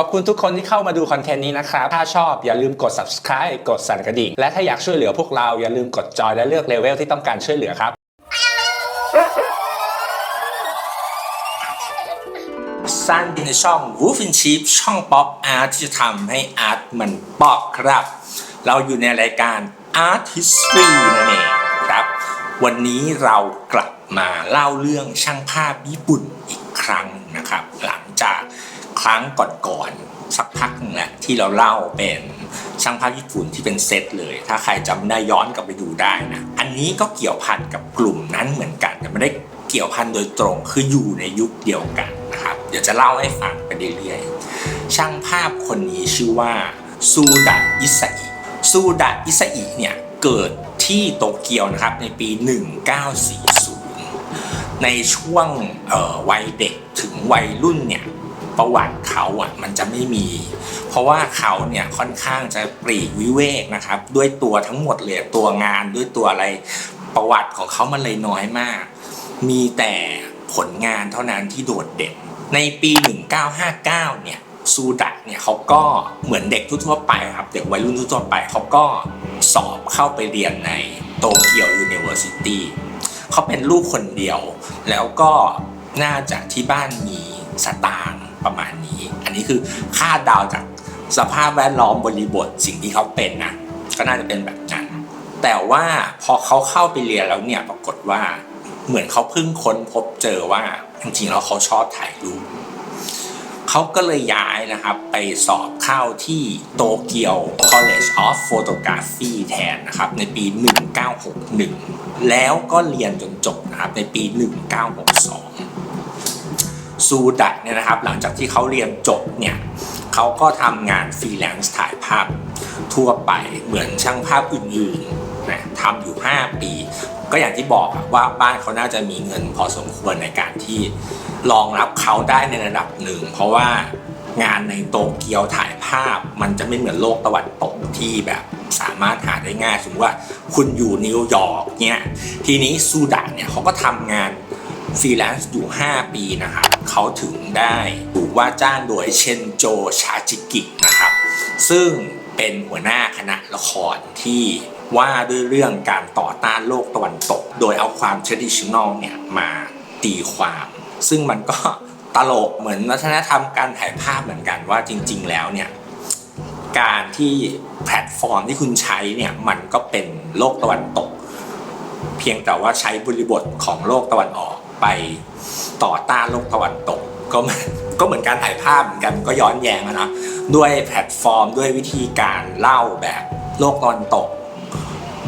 ขอบคุณทุกคนที่เข้ามาดูคอนเทนต์นี้นะครับ ถ้าชอบอย่าลืมกด subscribe กดสั่นกระดิ่ง และถ้าอยากช่วยเหลือพวกเราอย่าลืมกดจอยและเลือกเลเวลที่ต้องการช่วยเหลือครับ สั้นในช่อง Wolf in Sheep ช่องป๊อปอาร์ตที่จะทำให้อาร์ตมันป๊อปครับ เราอยู่ในรายการ Art History นั่นเองครับ วันนี้เรากลับมาเล่าเรื่องช่างภาพญี่ปุ่นอีกครั้งนะครับ หลัง รั้งก่อนๆสักพักนะที่เราเล่าเป็นช่างภาพญี่ปุ่นที่เป็นเซตเลย ถ้าใครจำได้ย้อนกลับไปดูได้นะอันนี้ก็เกี่ยวพันกับกลุ่มนั้นเหมือนกัน แต่ไม่ได้เกี่ยวพันโดยตรงคืออยู่ในยุคเดียวกันนะครับ เดี๋ยวจะเล่าให้ฟังไปเรื่อยๆช่างภาพคนนี้ชื่อว่าซูดะอิสอิซูดะอิสอิเนี่ยเกิดที่โตเกียวนะครับในปี 1940 ในช่วงวัยเด็กถึงวัยรุ่นเนี่ย ประวัติเขาอะมันจะไม่มี เพราะว่าเขาเนี่ยค่อนข้างจะปลีกวิเวกนะครับ ด้วยตัวทั้งหมดเลยตัวงานด้วยตัวอะไรประวัติของเขามันเลยน้อยมาก มีแต่ผลงานเท่านั้นที่โดดเด่น ในปี 1959 เนี่ยซูดะเนี่ยเขาก็เหมือนเด็กทั่วไปครับ เด็กวัยรุ่นทั่วไปเขาก็สอบเข้าไปเรียนในโตเกียวยูนิเวอร์ซิตี้เขาเป็นลูกคนเดียว แล้วก็น่าจะที่บ้านมีสตางค์ ประมาณนี้ อันนี้คือคาดเดาวจากสภาพแวดล้อมบริบทสิ่งที่เขาเป็นนะก็น่าจะเป็นแบบนั้น แต่ว่าพอเขาเข้าไปเรียนแล้วเนี่ยปรากฏว่าเหมือนเขาเพิ่งค้นพบเจอว่าจริงๆแล้วเขาชอบถ่ายรูปเขาก็เลยย้ายนะครับไปสอบเข้าที่โตเกียว College of Photography แทนนะครับในปี 1961 แล้วก็เรียนจนจบนะครับในปี 1962 ซูดะเนี่ยนะครับหลังจากที่เขาเรียนจบเนี่ยเขาก็ทำงานฟรีแลนซ์ถ่ายภาพทั่วไปเหมือนช่างภาพอื่นๆนะทำอยู่ 5 ปี ก็อย่างที่บอกว่าบ้านเขาน่าจะมีเงินพอสมควรในการที่รองรับเขาได้ในระดับหนึ่ง เพราะว่างานในโตเกียวถ่ายภาพมันจะไม่เหมือนโลกตะวันตกที่แบบสามารถหาได้ง่ายสมมติว่าคุณอยู่นิวยอร์กเนี่ยทีนี้ซูดะเนี่ยเขาก็ทำงาน ฟรีแลนซ์อยู่ 5 ปีนะครับเขาถึงได้ถูกว่าจ้างโดยเชนโจชาจิกินะครับ ซึ่งเป็นหัวหน้าคณะละครที่ว่าด้วยเรื่องการต่อต้านโลกตะวันตก โดยเอาความ traditional เนี่ยมาตีความ ซึ่งมันก็ตลกเหมือนวัฒนธรรมการถ่ายภาพเหมือนกันว่าจริง ๆ แล้วเนี่ยการที่แพลตฟอร์มที่คุณใช้เนี่ยมันก็เป็นโลกตะวันตก เพียงแต่ว่าใช้บริบทของโลกตะวันออก ไปต่อต้านโลกตะวันตกก็ก็เหมือนการถ่ายภาพเหมือนกันก็ย้อนแย้งอะนะด้วยแพลตฟอร์มด้วยวิธีการเล่าแบบโลกตะวันตก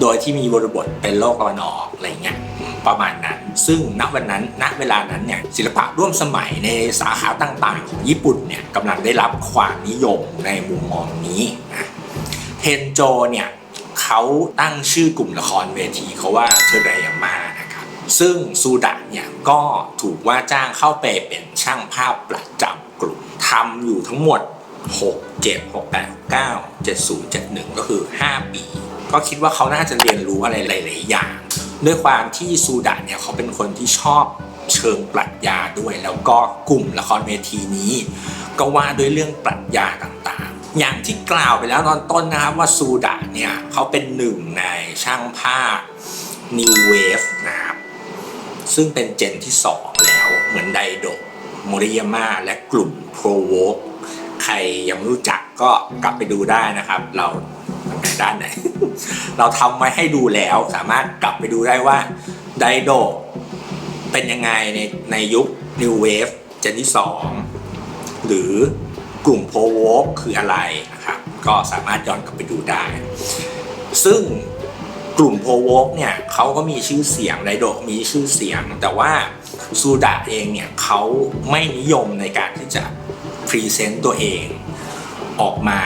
โดยที่มีบริบทเป็นโลกตะวันออกอะไรเงี้ยประมาณนั้น ซึ่งณวันนั้นณเวลานั้นเนี่ยศิลปะร่วมสมัยในสาขาต่างๆ ของญี่ปุ่นเนี่ยกำลังได้รับความนิยมในมุมมองนี้นะเทนโจเนี่ยเขาตั้งชื่อกลุ่มละครเวทีเขาว่าเทเรยาม่านะ ซึ่งซูดะเนี่ยก็ถูกว่าจ้างเข้าไปเป็นช่างภาพประจำกลุ่มทำอยู่ทั้งหมด 6 7 6 8 9 7 0 7 1 ก็คือ 5 ปี ก็คิดว่าเขาน่าจะเรียนรู้อะไรหลายๆอย่าง ด้วยความที่ซูดะเนี่ยเขาเป็นคนที่ชอบเชิงปรัชญาด้วย แล้วก็กลุ่มละครเวทีนี้ ก็ว่าด้วยเรื่องปรัชญาต่างๆ อย่างที่กล่าวไปแล้วตอนต้นนะครับว่าซูดะเนี่ยเขาเป็นหนึ่งในช่างภาพ New Wave นะครับ ซึ่งเป็นเจนที่ 2 แล้ว เหมือนไดโดะโมริยาม่าและกลุ่มโปรโวกใครยังไม่รู้จักก็กลับไปดูได้นะครับ เราไหนด้านไหน เราทำไว้ให้ดูแล้วสามารถกลับไปดูได้ว่าไดโดะเป็นยังไงในในยุค New Wave เจนที่ 2 หรือกลุ่มโพโวกคืออะไรนะครับ ก็สามารถย้อนกลับไปดูได้ ซึ่ง กลุ่มโพวกเนี่ยเขาก็มีชื่อเสียงไดโดมีชื่อเสียง แต่ว่าซูดะเองเนี่ยเขาไม่นิยมในการที่จะพรีเซนต์ตัวเองออกมา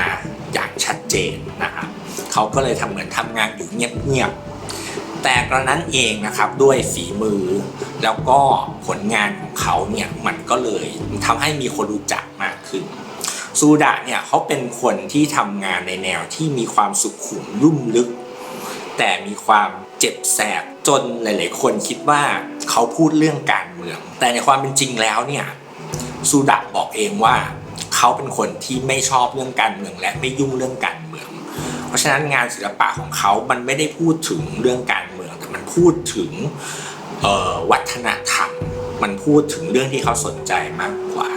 อย่างชัดเจนนะครับเขาก็เลยทำเหมือนทำงานอยู่เงียบๆแต่กระนั้นเองนะครับด้วยฝีมือ แล้วก็ผลงานของเขาเนี่ยมันก็เลยทำให้มีคนรู้จักมากขึ้นซูดะเนี่ยเขาเป็นคนที่ทำงานในแนวที่มีความสุขุมลุ่มลึก แต่มีความเจ็บแสบจนหลาย ๆ คนคิดว่าเขาพูดเรื่องการเมือง แต่ในความเป็นจริงแล้วเนี่ยซูดะบอกเองว่าเขาเป็นคนที่ไม่ชอบเรื่องการเมืองและไม่ยุ่งเรื่องการเมือง เพราะฉะนั้นงานศิลปะของเขา มันไม่ได้พูดถึงเรื่องการเมือง แต่มันพูดถึงวัฒนธรรม มันพูดถึงเรื่องที่เขาสนใจมากกว่า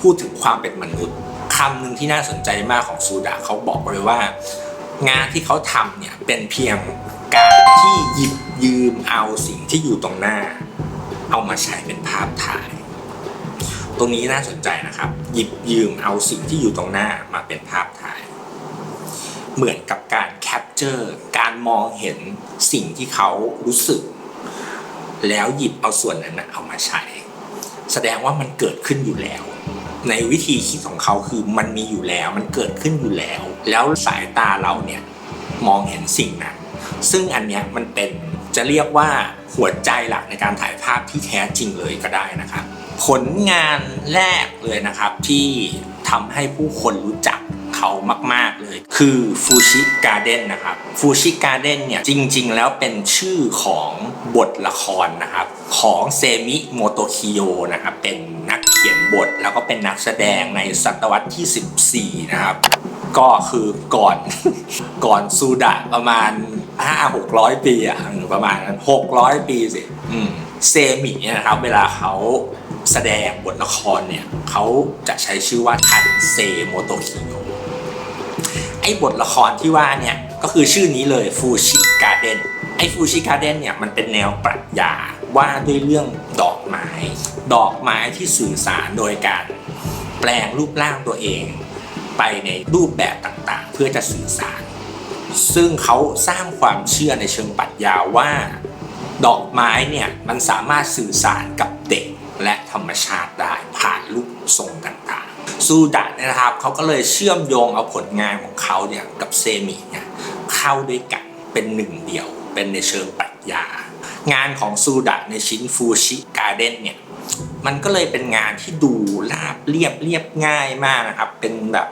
พูดถึงความเป็นมนุษย์คำหนึ่งที่น่าสนใจมากของซูดาเขาบอกเลยว่า งานที่เขาทำเนี่ยเป็นเพียงการที่หยิบยืมเอาสิ่งที่อยู่ตรงหน้า เอามาใช้เป็นภาพถ่าย ตรงนี้น่าสนใจนะครับ หยิบยืมเอาสิ่งที่อยู่ตรงหน้ามาเป็นภาพถ่าย เหมือนกับการแคปเจอร์การมองเห็นสิ่งที่เขารู้สึก แล้วหยิบเอาส่วนนั้นเอามาใช้ แสดงว่ามันเกิดขึ้นอยู่แล้ว ในวิธีคิดของเขาคือมันมีอยู่แล้วมันเกิดขึ้นอยู่แล้ว แล้วสายตาเราเนี่ยมองเห็นสิ่งนั้น ซึ่งอันเนี้ยมันเป็นจะเรียกว่าหัวใจหลักในการถ่ายภาพที่แท้จริงเลยก็ได้นะครับ ผลงานแรกเลยนะครับที่ทำให้ผู้คนรู้จักเขามาก ๆ เลย คือฟูชิการ์เด้นนะครับฟูชิการ์เด้นเนี่ยจริง ๆ แล้วเป็นชื่อของบทละครนะครับ ของเซมิโมโตคิโยนะครับ เป็นนักเขียนบท แล้วก็เป็นนักแสดงในศตวรรษที่ 14 นะครับ ก็คือก่อนก่อนซูดะประมาณ 5 600 ปีอะหรือประมาณนั้น600 ปีสิเซมิเนี่ยนะครับ เวลาเขาแสดงบทละครเนี่ยเขาจะใช้ชื่อว่าทันเซโมโตคิโยไอ้บทละครที่ว่าเนี่ยก็คือชื่อนี้เลยฟูชิการ์เดนไอ้ฟูชิการ์เดนเนี่ยมันเป็นแนวปรัชญาว่าด้วยเรื่องดอกไม้ ดอกไม้ที่สื่อสารโดยการแปลงรูปร่างตัวเอง ไปในรูปแบบต่างๆ เพื่อจะสื่อสาร ซึ่งเขาสร้างความเชื่อในเชิงปรัชญาว่า ดอกไม้เนี่ยมันสามารถสื่อสารกับเด็กและธรรมชาติได้ผ่านรูปทรงต่างๆ ซูดะเนี่ยนะครับเขาก็เลยเชื่อมโยงเอาผลงานของเขาเนี่ยกับเซมิเนี่ยเข้าด้วยกันเป็นหนึ่งเดียว เป็นในเชิงปรัชญางานของซูดะในชิ้นฟูชิการ์เด้นเนี่ย มันก็เลยเป็นงานที่ดูราบเรียบเรียบง่ายมากนะครับ เป็นแบบ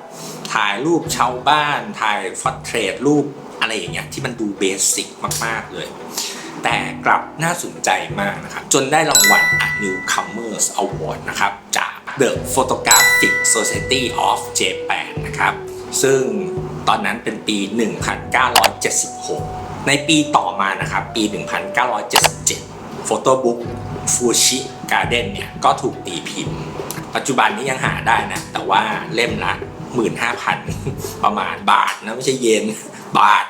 ถ่ายรูปชาวบ้าน ถ่ายฟอร์เทรตรูปอะไรอย่างเงี้ยที่มันดูเบสิกมาก ๆ เลย แต่กลับน่าสนใจมากนะครับ จนได้รางวัล Newcomers Award นะครับ จาก The Photographic Society of Japan นะครับ ซึ่งตอนนั้นเป็นปี 1976 ในปีต่อมานะครับ ปี 1977โฟูชิการ์เด้นเนี่ยก็ถูกตีพิมพ์ ปัจจุบันนี้ยังหาได้นะ แต่ว่าเล่มละ 15,000 ประมาณบาทนะไม่ใช่เยนบาท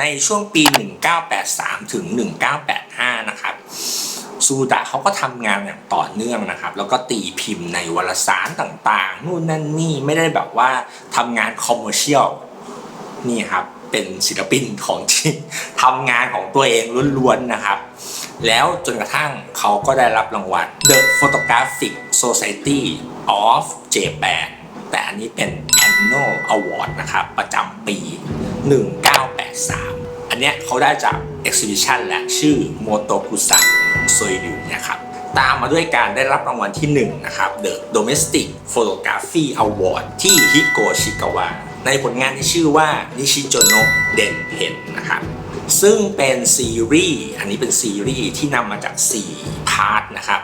ในช่วงปี 1983 ถึง 1985 นะครับซูดะเขาก็ทำงานอย่างต่อเนื่องนะครับ แล้วก็ตีพิมพ์ในวารสารต่างๆ นู่นนั่นนี่ไม่ได้แบบว่าทำงานคอมเมอร์เชียลนี่ครับเป็นศิลปินของจริงทำงานของตัวเองล้วนๆนะครับ แล้วจนกระทั่งเขาก็ได้รับรางวัล The Photographic Society of Japan แต่อันนี้เป็น Annual Award นะครับ ประจำปี 3 อันเนี้ยเขาได้จาก Exhibition และชื่อ Motokusa Soiryu นะครับตามมาด้วยการได้รับรางวัลที่1นะครับ The Domestic Photography Award ที่ฮิโกชิกาวะในผลงานที่ชื่อว่า Nishijono Denpen นะครับซึ่งเป็นซีรีส์อันนี้เป็นซีรีส์ที่นำมาจาก 4 พาร์ทนะครับ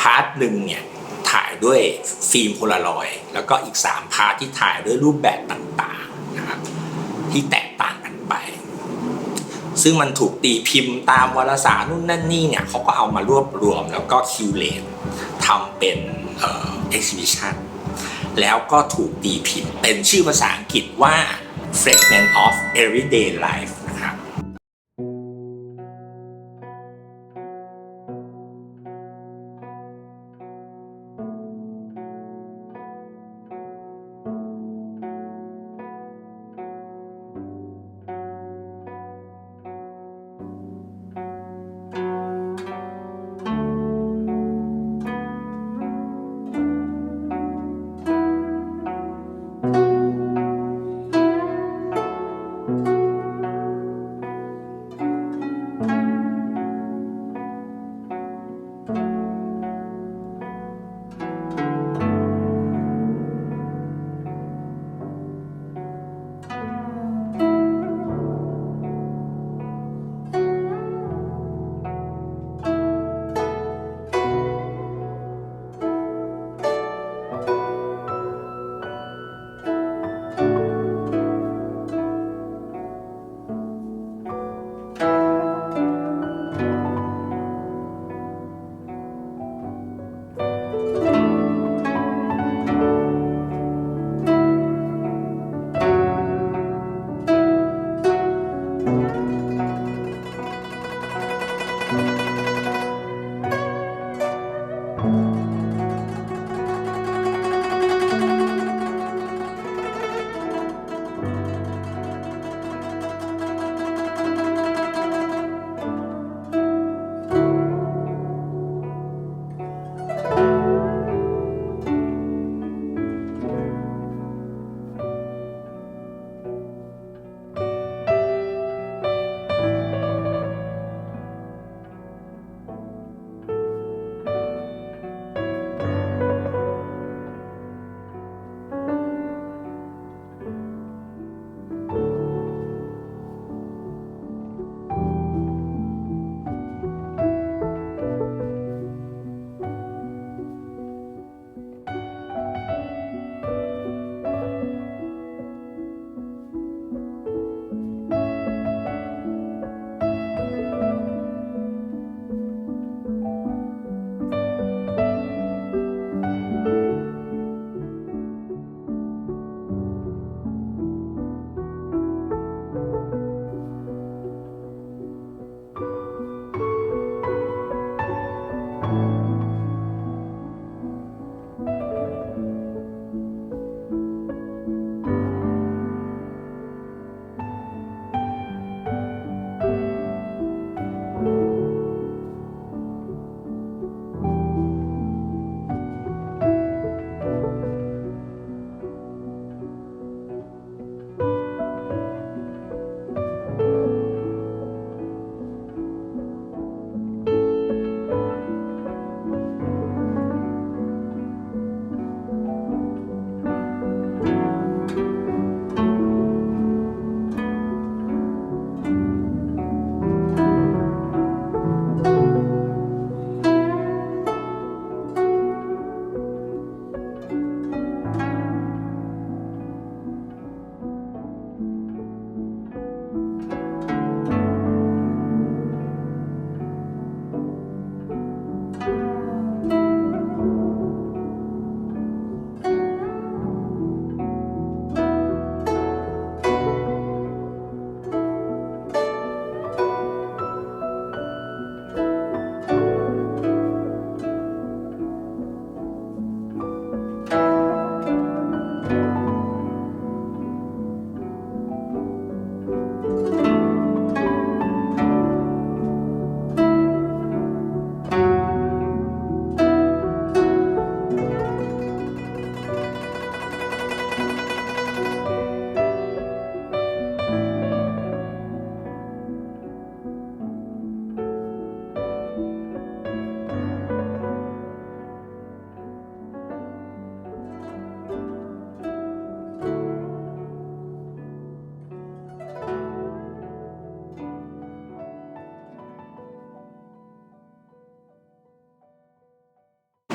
พาร์ทหนึ่งเนี่ยถ่ายด้วยฟิล์มโพลารอย แล้วก็อีก 3 พาร์ทที่ถ่ายด้วยรูปแบบต่างๆนะครับที่แตก ซึ่งมันถูกตีพิมพ์ตามวารสารนู่นนั่นนี่เนี่ยเขาก็เอามารวบรวมแล้วก็คิวเลตทำเป็นเอ็กซิบิชันแล้วก็ถูกตีพิมพ์เป็นชื่อภาษาอังกฤษว่า Fragment of Everyday Life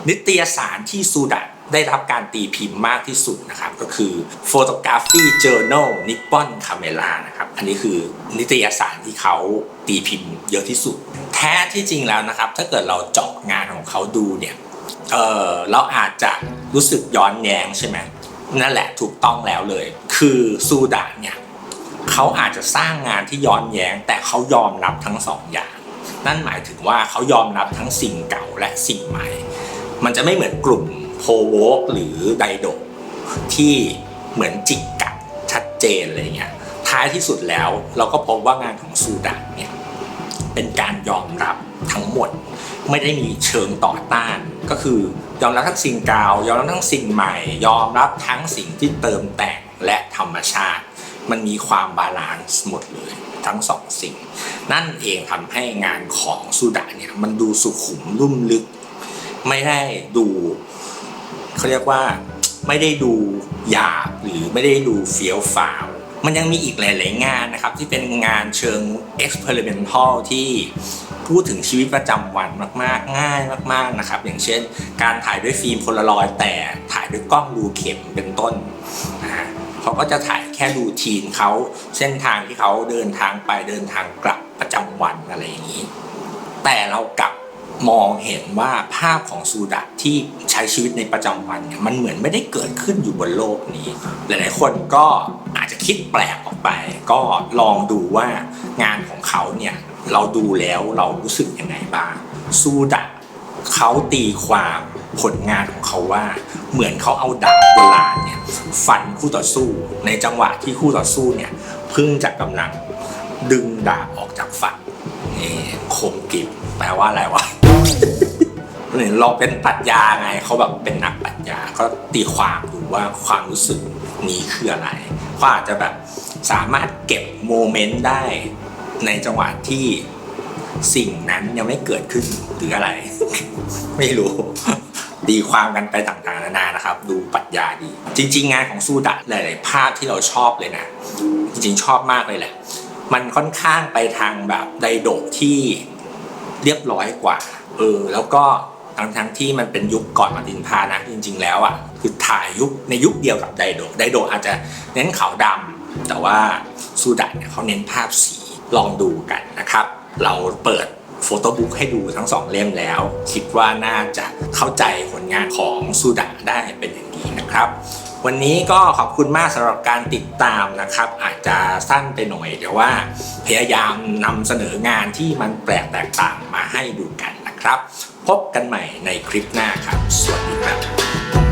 นิตยสารที่ซูดะได้รับการตีพิมพ์มากที่สุดนะครับ ก็คือ Photography Journal Nippon Camera นะครับ อันนี้คือนิตยสารที่เขาตีพิมพ์เยอะที่สุด แท้ที่จริงแล้วนะครับ ถ้าเกิดเราเจาะงานของเขาดูเนี่ยเออเราอาจจะรู้สึกย้อนแย้งใช่ไหมนั่นแหละถูกต้องแล้วเลย คือซูดะเนี่ยเขาอาจจะสร้างงานที่ย้อนแย้ง แต่เขายอมรับทั้งสองอย่าง นั่นหมายถึงว่าเขายอมรับทั้งสิ่งเก่าและสิ่งใหม่ มันจะไม่เหมือนกลุ่มโพโวกหรือไดโดที่เหมือนจิกกัดชัดเจนอะไรเงี้ยท้ายที่สุดแล้วเราก็พบว่างานของซูดะเนี่ยเป็นการยอมรับทั้งหมด ไม่ได้มีเชิงต่อต้าน ก็คือยอมรับทั้งสิ่งเก่ายอมรับทั้งสิ่งใหม่ ยอมรับทั้งสิ่งที่เติมแต่งและธรรมชาติ มันมีความบาลานซ์หมดเลยทั้งสองสิ่ง นั่นเองทำให้งานของสุดะเนี่ยมันดูสุขุมลุ่มลึก ไม่ได้ดูเขาเรียกว่าไม่ได้ดูหยาบหรือไม่ได้ดูเฟี้ยวฟ้าว มันยังมีอีกหลาย ๆ งานนะครับ ที่เป็นงานเชิง experimental ที่พูดถึงชีวิตประจำวันมาก ๆ ง่ายมาก ๆ นะครับ อย่างเช่น การถ่ายด้วยฟิล์มโพลารอยด์แต่ถ่ายด้วยกล้องรูเข็มเป็นต้นนะฮะเขาก็จะถ่ายแค่รูทีนเขาเส้นทางที่เขาเดินทางไปเดินทางกลับประจำวันอะไรอย่างนี้ แต่เรากลับ มองเห็นว่าภาพของซูดะที่ใช้ชีวิตในประจำวันเนี่ยมันเหมือนไม่ได้เกิดขึ้นอยู่บนโลกนี้ หลายๆคนก็อาจจะคิดแปลกออกไป ก็ลองดูว่างานของเขาเนี่ยเราดูแล้วเรารู้สึกยังไงบ้างซูดะเขาตีความผลงานของเขาว่า เหมือนเขาเอาดาบโบราณเนี่ยฟันคู่ต่อสู้ ในจังหวะที่คู่ต่อสู้เนี่ยพิ่งจะกกำลังดึงดาบออกจากฝันนี่คมกิบแปลว่าอะไรวะ หรือเราเป็นปรัชญาไงเขาแบบเป็นนักปรัชญาก็ตีความดูว่าความรู้สึกนี้คืออะไรเขาอาจจะแบบสามารถเก็บโมเมนต์ได้ในจังหวะที่สิ่งนั้นยังไม่เกิดขึ้นหรืออะไร ไม่รู้ตีความกันไปต่างๆนานานะครับ ดูปรัชญาดี จริง ๆ งานของซูดะหลาย ๆ ภาพที่เราชอบเลยนะ จริงๆชอบมากเลยแหละ มันค่อนข้างไปทางแบบไดโดะที่เรียบร้อยกว่า เออแล้วก็ทั้งทั้งที่มันเป็นยุคก่อนมาตินพานะจริง ๆ แล้วอะคือถ่ายยุคในยุคเดียวกับไดโดไดโดอาจจะเน้นขาวดำแต่ว่าซูดะเนี่ยเขาเน้นภาพสีลองดูกันนะครับ เราเปิดโฟโต้บุ๊กให้ดูทั้งสองเล่มแล้ว คิดว่าน่าจะเข้าใจผลงานของซูดะได้เป็นอย่างดีนะครับวันนี้ก็ขอบคุณมากสำหรับการติดตามนะครับ อาจจะสั้นไปหน่อยแต่ว่าพยายามนำเสนองานที่มันแปลกแตกต่างมาให้ดูกัน ครับ พบกันใหม่ในคลิปหน้าครับ สวัสดีครับ